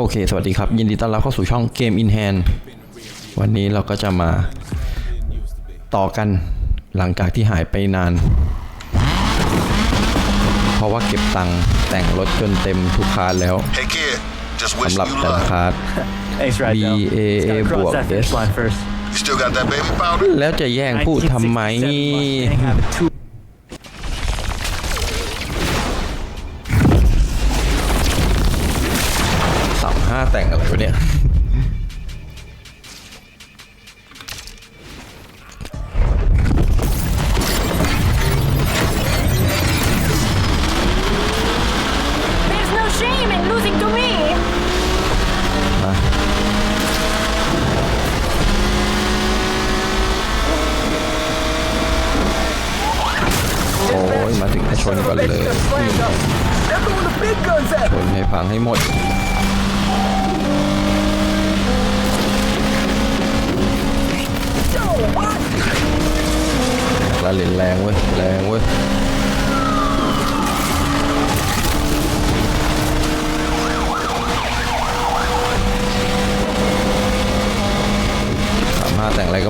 โอเค สวัสดีครับ ยินดีต้อนรับเข้าสู่ช่อง Game in Hand วันนี้เราก็จะมาต่อกันหลังจากที่หายไปนาน เพราะว่าเก็บตังค์แต่งรถจนเต็มทุกคาร์แล้ว Hey kid, just สำ wishing หรับ you แต่ละ luck. คาร์ Thanks, Rad. B A A บวก that finish S line first. You still got that baby powder? แล้วจะแย่งพูดทำไม 1967 Mustang have a two แต่งอะไรวะเนี่ย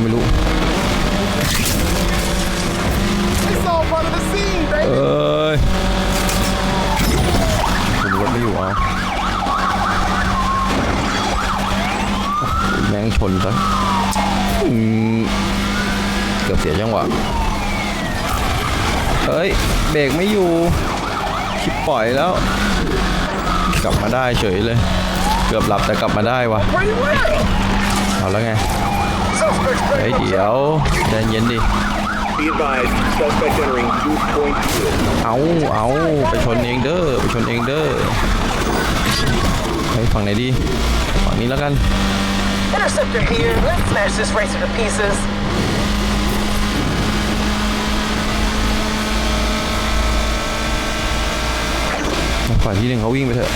ก็ไม่รู้ เอ้ยคุณรถไม่อยู่อะแม่งชนซะเกือบเสียจังหวะ เฮ้ย เบรกไม่อยู่ชิบปล่อยแล้ว กลับมาได้เฉยเลย เกือบหลับแต่กลับมาได้วะเอาแล้วไง เฮ้ยเดี๋ยวใจเย็นดิ Be advised, suspect entering 2.2. เอาเอาไปชนเองเด้อไปชนเองเด้อเฮ้ยฝั่งไหนดีฝั่งนี้แล้วกัน Interceptor here. Let's smash this racer to pieces. ฝ่ายที่หนึ่งเขาวิ่งไปเถอะ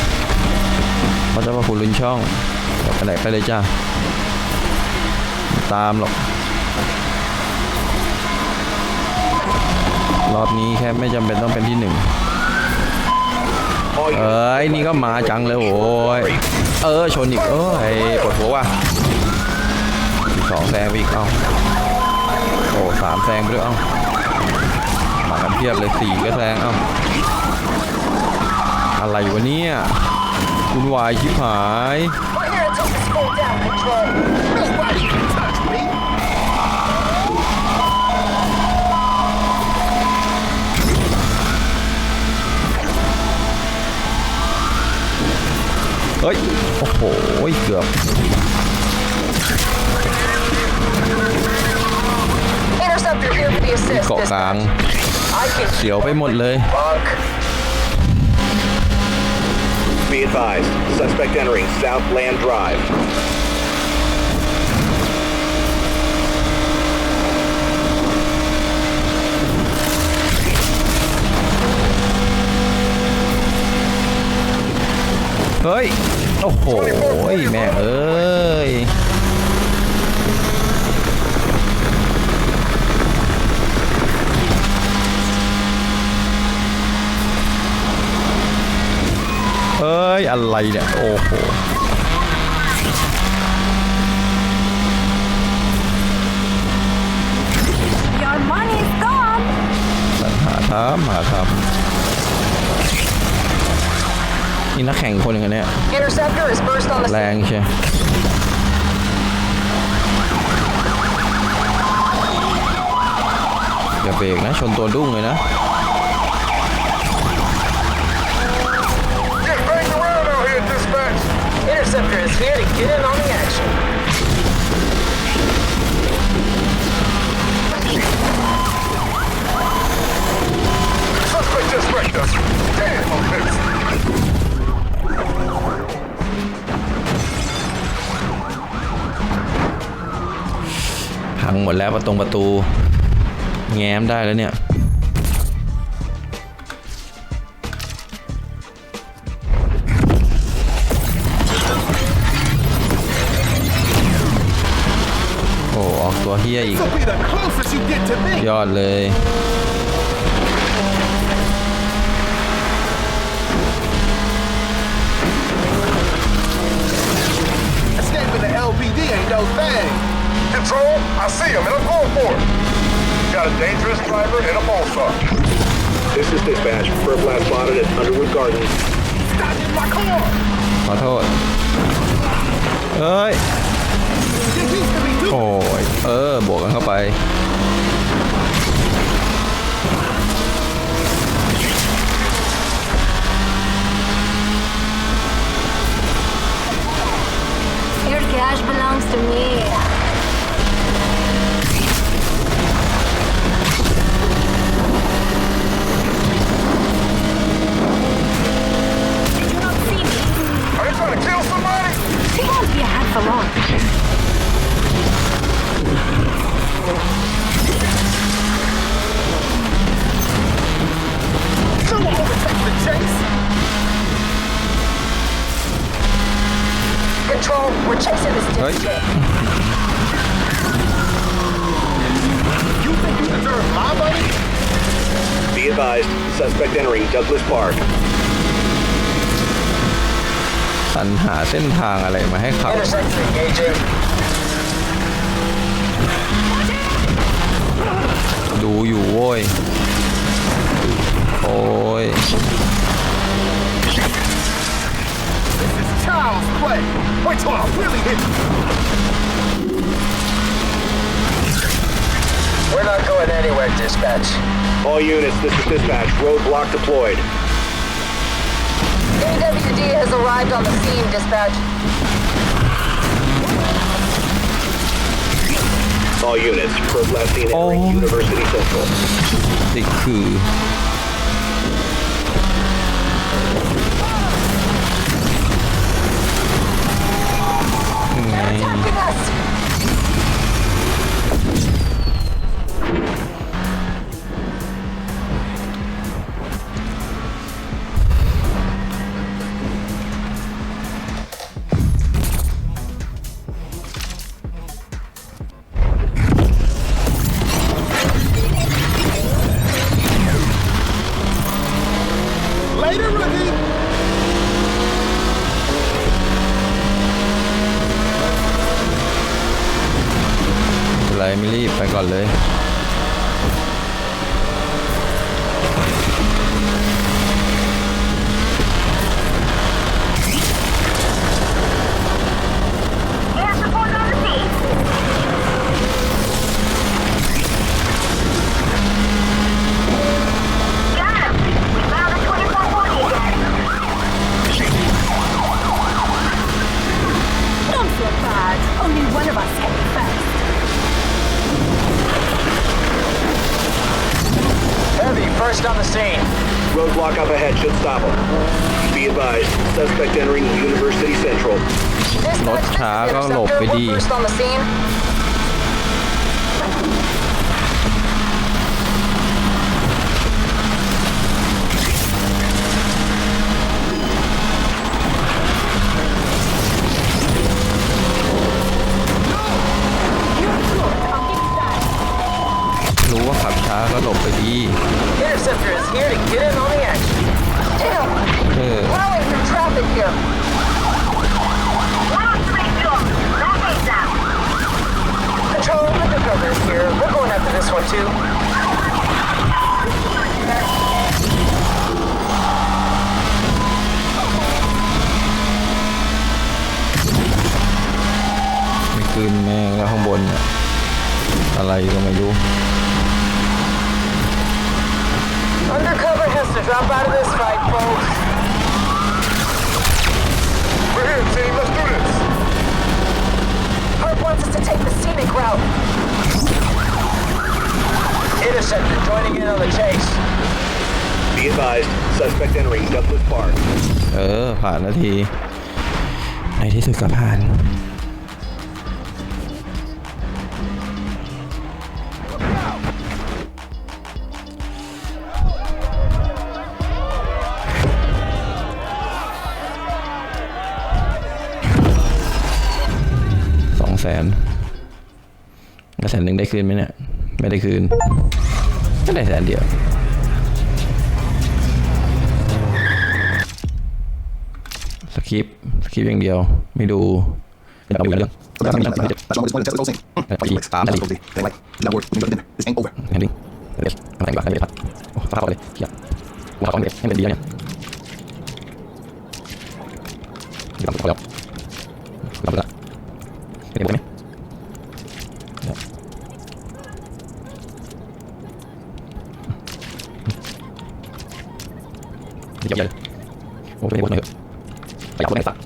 เขาจะมาคุณลุนช่องเดี๋ยวไปไหนไปเลยจ้าไม่ ตามหรอก รอบนี้แค่ไม่จำเป็นต้องเป็นที่หนึ่งเอ้ยนี่ก็มาจังเลยโอ้ยเออชนอีกเอ้ยปวดหัวว่ะสองแซงไปอีกเอ้าโอ้สามแซงไปด้วยเอ้ามากันเพียบเลยสี่ก็แซงเอ้าอะไรวะเนี่ยคุณวายชิบหาย เฮ้ย โอ้โห เกือบ Interceptor here for the assist. เกาะกลาง I can เสียวไปหมดเลย bunk. Be advised, suspect entering Southland Drive. เฮ้ย โอ้โหแม่เอ้ยเอ้ย อะไรเนี่ย โอ้โห Your money's gone. สัญหาทำหาทำ นี่นักแข่งคนหนึ่งอันเนี่ย Interceptor is first on the แรงใช่อย่าเบรกนะ ชนตัวดุ้งเลยนะ Just งหมดแล้วประตงประตู แง้มได้แล้วเนี่ยโอ้ออกตัวเฮียอีก ยอดเลย Suspect I see him and I'm going for it. Got a dangerous driver and a pole star. This is dispatch. First blast spotted at Underwood Gardens. Stop in my car! ขอโทษ เอ้ย This used to be two. โอ้ย เออ บวกกันเข้าไป Your cash belongs to me. สรรหาเส้นทางอะไรมาให้ขับ Intersection engaging. ดูอยู่โว้ย โอ้ย Child's play. Wait till I really hit you. We're not going anywhere, dispatch. All units, this is dispatch. Roadblock deployed. AWD has arrived on the scene, dispatch. All units, probe last seen entering Oh. University Central. นี่คื รีบไปก่อนเลย suspect entering University Central. Dispatch, รถช้าก็หลบไป Interceptor, ดี we're first on the scene. รู้ว่าขับช้าก็หลบไปดี Interceptor is here to get in on the action. Control, undercover is here. We're going after this one too. ไม่คืนแม่งแล้วข้างบนเนี่ยอะไรก็ไม่รู้ Undercover has to drop out of this fight, folks. We're here, team. Let's do this. Hart wants us to take the scenic route. Interceptor joining in on the chase. Be advised, suspect entering Douglas Park. เออ ผ่านนาที ในที่สุดก็ผ่าน สองแสนแล้วแสนหนึ่งได้คืนไหมเนี่ย ไม่ได้คืนก็ได้แสนเดียวสคริปสคริปอย่างเดียว ไม่ดูเป็นแบบมีเรื่อง So that's not that's not what it's what it's all saying. Eh, poi Anyways, sta- that's what they they like. That word when you got it in there. This ain't over. แฮนดิ้งเดี๋ยวทำอะไรดีกว่าไม่ได้พัดโอ้ฟาดเข้าไปเลยเฮียกูหาของเด็กให้มันดีแล้วเนี่ยเดี๋ยวทำพอแล้วทำไปละเป็นยังไงไหม เดี๋ยวเดี๋ยวโอ้ยไม่ได้บดหน่อยเถอะไปเอาคนไหนสัก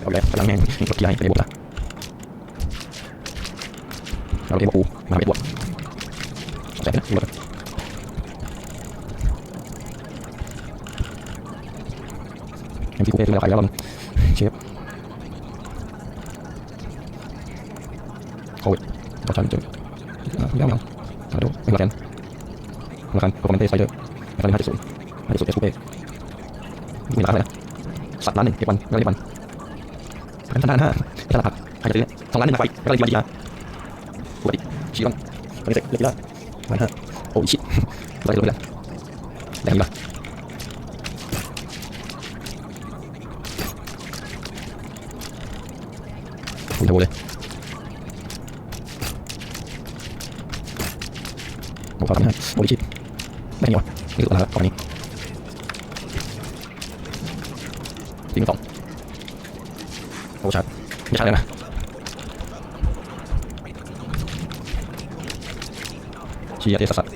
เอาแล้วกำลังแม่งรถใหญ่ไปได้บดละเราเรียกว่าปูมาเป็นบวกใส่นะบวกเอ็มพีกูเอคือเราขายแล้วมันเชฟโควิดต่อชั้นจนยาวๆ มาดูเป็นละแกนละกันโปรแกรมเตสไซเดอร์ละกันห้าจุดศูนย์ห้าจุดศูนย์เอสคูเอมีราคาเท่าไรนะสัตว์ล้านหนึ่งเก็บวันก็เก็บวันพันล้านห้าตลาดใครจะซื้อเนี่ยสองล้านหนึ่งราคาก็เลยกี่วันดีนะปกติชี้ต้องไม่ได้เสร็จเรียบร้อยมันฮะโอ้ยชิดเราจะลงไปแล้วแรงดีป่ะคุณทำเลย โอ้ครับนะโอ้ยชิดได้ยังวะนี่คืออะไรละตอนนี้ทิ้งสองโอ้ชัดไม่ชัดเลยนะเชียร์เทสัตว์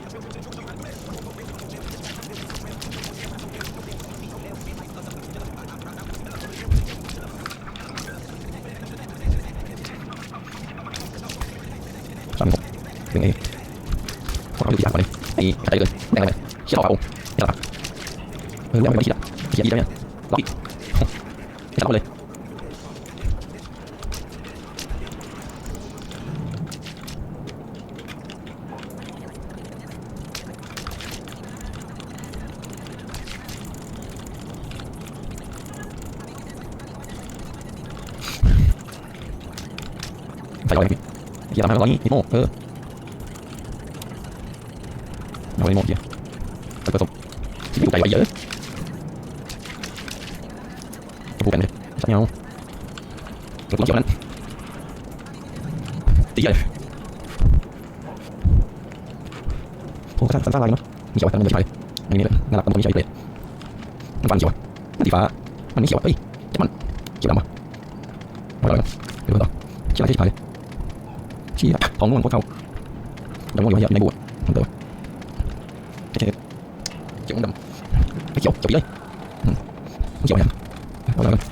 สามหกถึงไอ้พวกเราดูที่อยากมาเลยไอ้กระจายเลยแดงเลยเชี่ยต่อครับผมเชี่ยต่อเออไม่ เอาไปที่ละเชี่ยดีแล้วเนี่ยล็อกอีกไม่จับเลยใส่ร้อยนี่เชี่ยทำให้ร้อยนี่นิโม่เออเอาไว้นิโม่เชี่ยไปผสมที่อยู่ไกลไว้เยอะพูดกัน เลยสักเงาตัวเกี่ยวนั้นตีใหญ่โอ้สั้นสั้นลายเนาะมีเขียวแต่มันไม่ใช่อันนี้เลยน่ารักมันไม่ใช่เลยมันฟันเขียวมันสีฟ้ามันไม่เขียวเฮ้ยจะมันเขียวดำอะมาเลยเดี๋ยวต่อเขียวอะไรที่ขายเลยเชี่ยท้องม่วงพวกเขายังม่วงอยู่ในบวชเดี๋ยวเขียวดำไม่เขียวเขียวไปเลยเขียวยัวเพิ่มไม่ได้เพิ่มอะไรแล้วโอเคดำเดี๋ยวจะไปเขียวมาแล้วกันวิทยาเลาเยเลยโอ้ยรันไม่เข้าตามกันเลยฮะอะไรใหญ่ฮะฮะอะไรเดี๋ยวเธอสักการนั่งดูใหญ่สีอะไรสีเลยว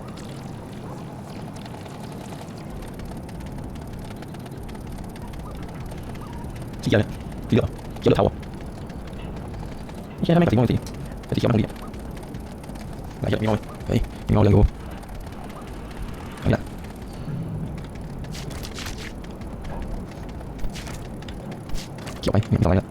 เงาเรื่องกูอะไรนะเกี่ยวไหมไม่ต้องอะไรล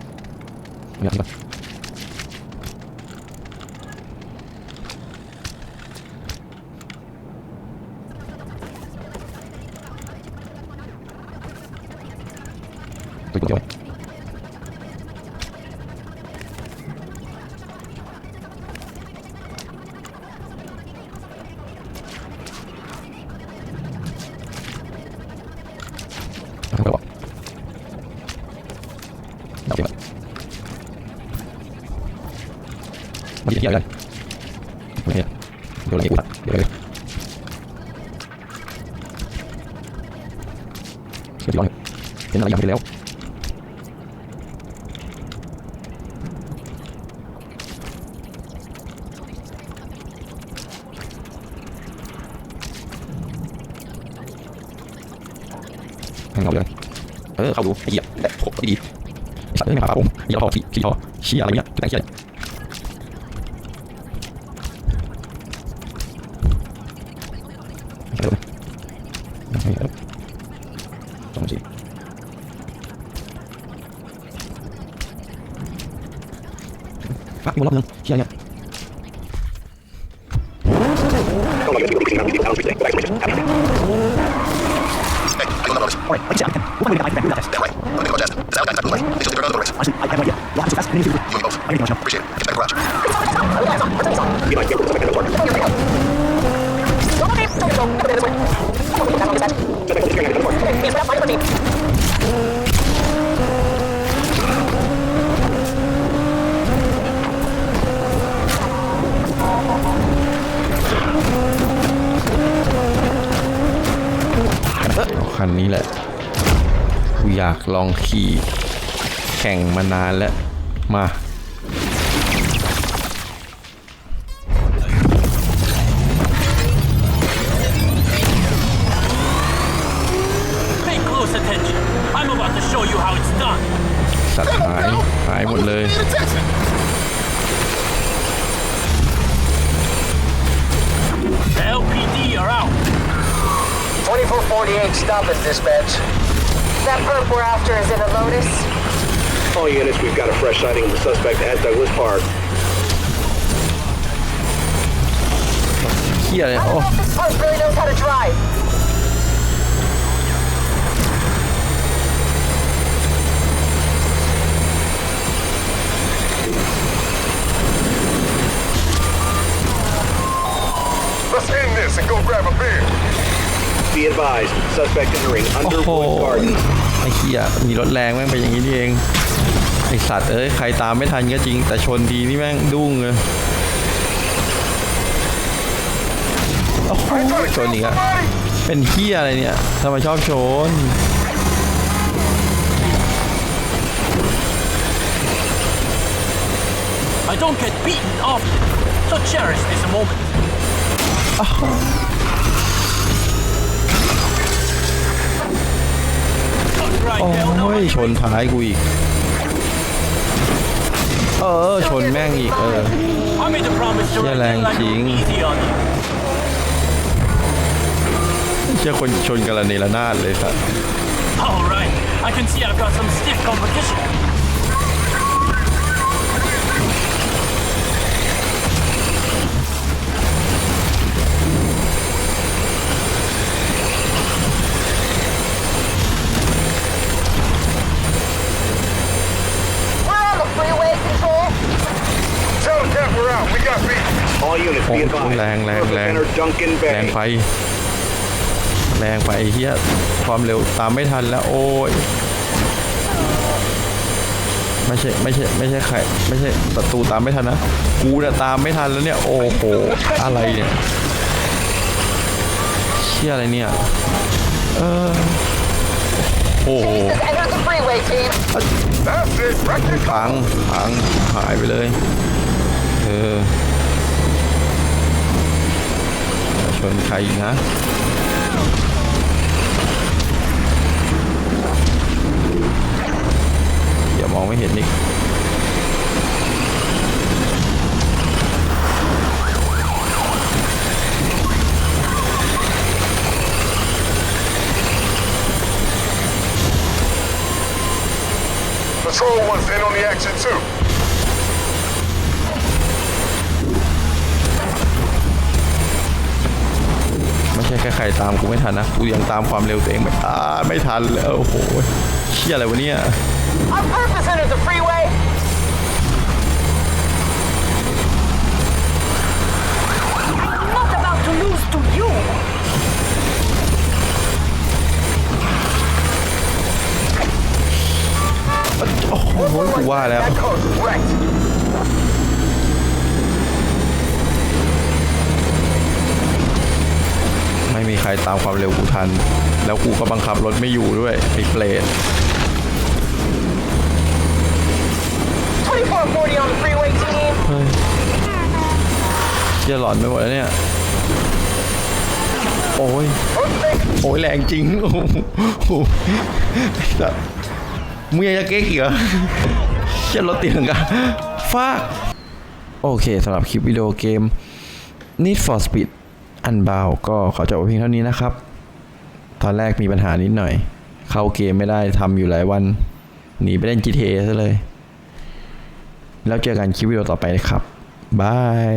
เกี่ยวย้อนเห็นอะไรอย่างนี้แล้วเราเลย เออ เข้าดูไอ้เหี้ยแต่โคตรดีไอ้สัตว์เอ้ยมาปาผมอย่าพอสี่สี่พอเชี่ยอะไรเงี้ยแต่เชี่ย ฮ้ยลองสิ ฟักหมดรอบนึ คันนี้แหละ กูอยากลองขี่แข่งมานานแล้ว มา Big stopping, dispatch. That perp we're after is in a Lotus. All units, we've got a fresh sighting of the suspect at Douglas Park. Yeah. I don't oh. know if this perp really knows how to drive. Let's end this and go grab a beer. Be advised, suspect entering โอ้โห Underwood Garden. ไอ้เฮียมีรถแรงแม่งเป็นอย่างนี้นี่เอง ไอสัตว์เอ้ย ใครตามไม่ทันก็จริง แต่ชนทีนี่แม่งดุ้งเลยโอ้โหชนอีกอะเป็นเฮียอะไรเนี่ยทำไมชอบชน I don't get beaten often, so cherish this moment. โอ้ยชนท้ายกูอีก เออ ชนแม่งอีก เออแชี่ยแรงจริงเชี่ยคนชนกันละเนระนาดเลยสัสว์ All right, I can see I've got some stiff competition. We're on the freeway control. Tell the cap we're out. We got beat. All units, be Oh, advised. lang, lang, Purpose lang. enter Duncan แรง Bay. ไป แรงไปไอ้เฮียความเร็วตามไม่ทันแล้วโอ้ยไม่ใช่ไม่ใช่ไม่ใช่ใครไม่ใช่ศัตรูตามไม่ทันนะกูเนี่ยตามไม่ทันแล้วเนี่ยโอ้โหอะไรเนี่ยเชี่ยอะไรเนี่ยเออโอ้โห Just enter the freeway, team. That's it. Right there. พังพังหายไปเลยเอออย่า ชนใครอีกนะอย่ามองไม่เห็นอีก Patrol one's in on the action too. ช่แค่ใครตามกูไม่ทันนะ กูยังตามความเร็วตัวเองไม่อ่าไม่ทันแล้วโอ้โหเชี่ยอะไรวะเนี่ย Our perp has entered the freeway. I'm not about to lose to you. โอ้โหกูว่าแล้ว ไม่มีใครตามความเร็วกูทัน แล้วกูก็บังคับรถไม่อยู่ด้วยไอ้เปรต 2440 on the freeway, team. เชี่ยหลอนไปหมดแล้วเนี่ย โอ้ย โอ้ยแรงจริง โอ้โหไอ้สัสมึงยังจะเก๊กอีกเหรอเชี่ยรถเตียงกันฟาก โอเคสำหรับคลิปวิดีโอเกม Need for Speed อันเบาก็ขอจบไว้เพียงเท่านี้นะครับ ตอนแรกมีปัญหานิดหน่อย เข้าเกมไม่ได้ทำอยู่หลายวัน หนีไปเล่น GTA ซะเลย แล้วเจอกันคลิปวิดีโอต่อไปนะครับบาย